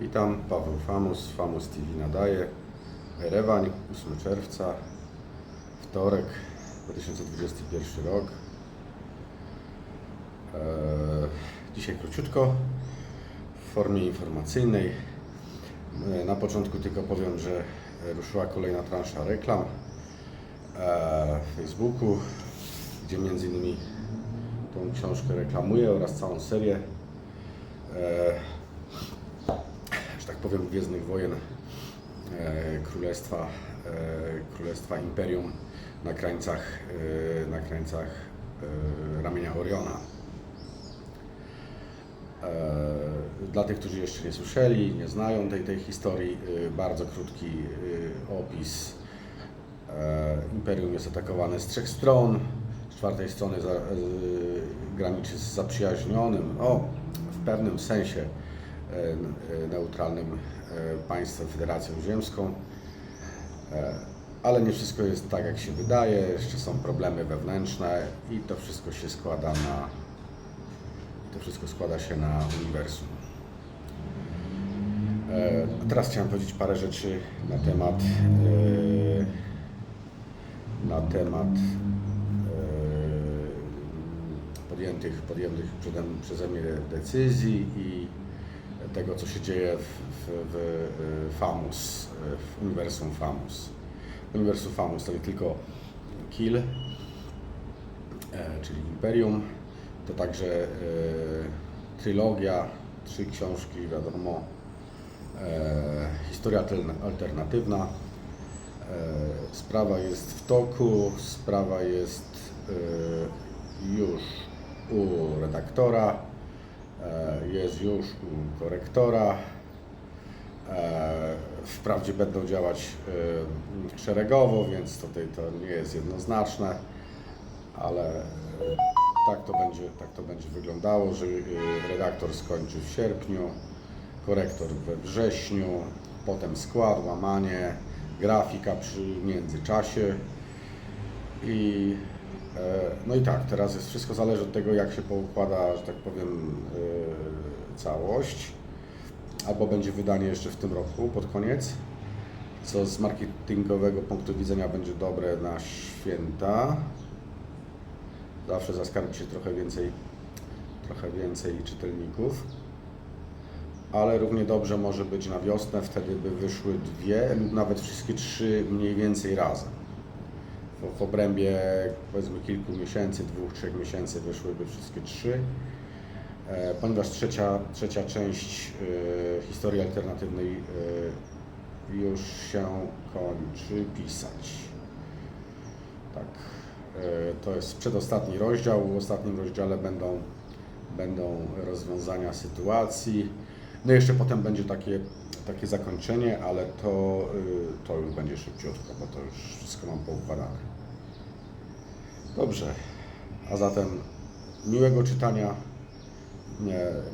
Witam, Paweł Famus, Famus TV nadaje. Erewań, 8 czerwca, wtorek, 2021 rok. Eee, dzisiaj króciutko, w formie informacyjnej. Eee, Na początku tylko powiem, że ruszyła kolejna transza reklam eee, w Facebooku, gdzie między innymi tą książkę reklamuję oraz całą serię eee, że tak powiem, Gwiezdnych Wojen e, Królestwa, e, Królestwa Imperium na krańcach, e, na krańcach ramienia Oriona. Dla tych, którzy jeszcze nie słyszeli, nie znają tej, tej historii, bardzo krótki opis. Imperium jest atakowane z trzech stron. Z czwartej strony za, graniczy z zaprzyjaźnionym, o, w pewnym sensie neutralnym e, państwem, Federacją Ziemską. E, Ale nie wszystko jest tak, jak się wydaje. Jeszcze są problemy wewnętrzne i to wszystko się składa na to wszystko składa się na uniwersum. E, a Teraz chciałem powiedzieć parę rzeczy na temat e, na temat e, podjętych, podjętych przeze mnie decyzji i tego, co się dzieje w, w, w FAMUS, w uniwersum FAMUS. Uniwersum FAMUS to nie tylko Kill, e, czyli Imperium, to także e, trylogia, trzy książki, wiadomo, e, historia altern- alternatywna. Sprawa jest w toku, sprawa jest już u redaktora, jest już u korektora. E, Wprawdzie będą działać e, szeregowo, więc tutaj to nie jest jednoznaczne, ale e, tak to będzie, tak to będzie wyglądało, że e, redaktor skończy w sierpniu, korektor we wrześniu, potem skład, łamanie, grafika przy międzyczasie i e, no i tak, teraz jest wszystko zależy od tego, jak się poukłada, że tak powiem, e, całość. Albo będzie wydanie jeszcze w tym roku, pod koniec, co z marketingowego punktu widzenia będzie dobre na święta. Zawsze zaskarbi się trochę więcej, trochę więcej czytelników ale równie dobrze może być na wiosnę, wtedy by wyszły dwie nawet wszystkie trzy mniej więcej razem. W, w obrębie powiedzmy kilku miesięcy, dwóch, trzech miesięcy wyszłyby wszystkie trzy, e, ponieważ trzecia, trzecia część e, historii alternatywnej e, już się kończy pisać. Tak, to jest przedostatni rozdział. W ostatnim rozdziale będą, będą rozwiązania sytuacji. No i jeszcze potem będzie takie, takie zakończenie, ale to, y, to już będzie szybciutko, bo to już wszystko mam poukładane. Dobrze, a zatem miłego czytania.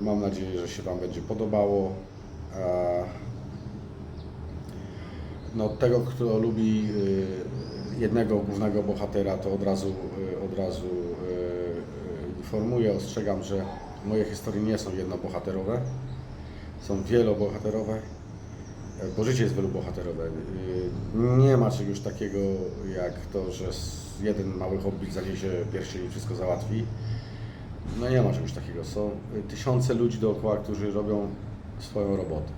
Mam nadzieję, że się Wam będzie podobało. E, No, tego, kto lubi y, jednego głównego bohatera, to od razu, y, od razu informuję, ostrzegam, że moje historie nie są jednobohaterowe, są wielobohaterowe, bo życie jest wielobohaterowe. Y, Nie ma czegoś takiego jak to, że jeden mały hobbit zaniesie pierścień i wszystko załatwi. No nie ma czegoś takiego. Są tysiące ludzi dookoła, którzy robią swoją robotę.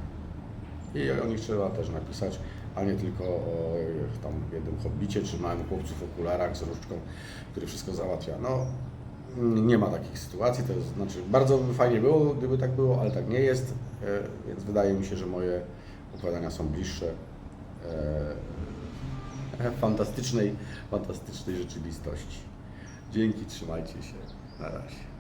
I o nich trzeba też napisać, a nie tylko o tam jednym hobbicie czy małym chłopcu w okularach z różdżką, który wszystko załatwia. No, nie ma takich sytuacji, to jest, znaczy bardzo by fajnie było, gdyby tak było, ale tak nie jest, e, więc wydaje mi się, że moje opowiadania są bliższe e, fantastycznej, fantastycznej rzeczywistości. Dzięki, trzymajcie się. Na razie.